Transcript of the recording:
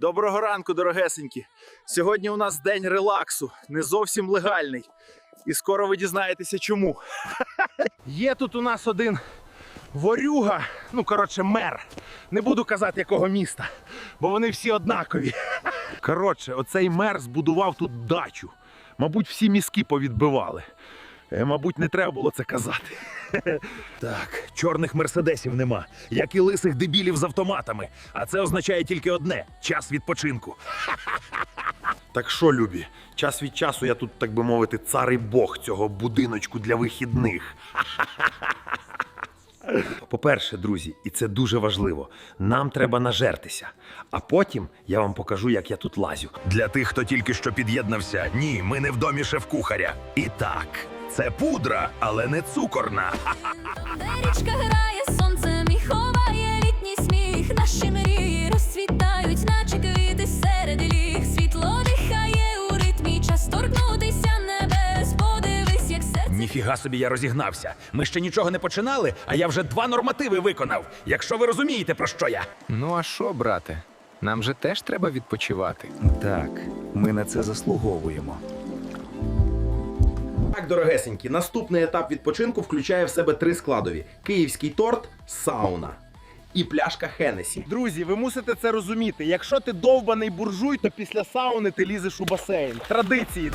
Доброго ранку, дорогесенькі. Сьогодні у нас день релаксу, не зовсім легальний. І скоро ви дізнаєтеся чому. Є тут у нас один ворюга, ну коротше, мер. Не буду казати якого міста, бо вони всі однакові. Коротше, оцей мер збудував тут дачу. Мабуть, всі мізки повідбивали. Е, Мабуть, не треба було це казати. Так, чорних мерседесів нема, як і лисих дебілів з автоматами. А це означає тільки одне час відпочинку. Так що, любі, час від часу я тут, так би мовити, цар і бог цього будиночку для вихідних. По-перше, друзі, і це дуже важливо, нам треба нажертися. А потім я вам покажу, як я тут лазю. Для тих, хто тільки що під'єднався, ні, ми не в домі шеф-кухаря. І так, це пудра, але не цукорна. наче серед ліг. Світло дихає у ритмі, час торкнутися небес. Подивись, як серце. Ніфіга собі я розігнався. Ми ще нічого не починали, а я вже два нормативи виконав. Якщо ви розумієте, про що я. Ну а що, брате? Нам же теж треба відпочивати. Так, ми на це заслуговуємо. Так, дорогесенькі, наступний етап відпочинку включає в себе три складові: київський торт, сауна. І пляшка Хенесі. Друзі, ви мусите це розуміти. Якщо ти довбаний буржуй, то після сауни ти лізеш у басейн. Традиції.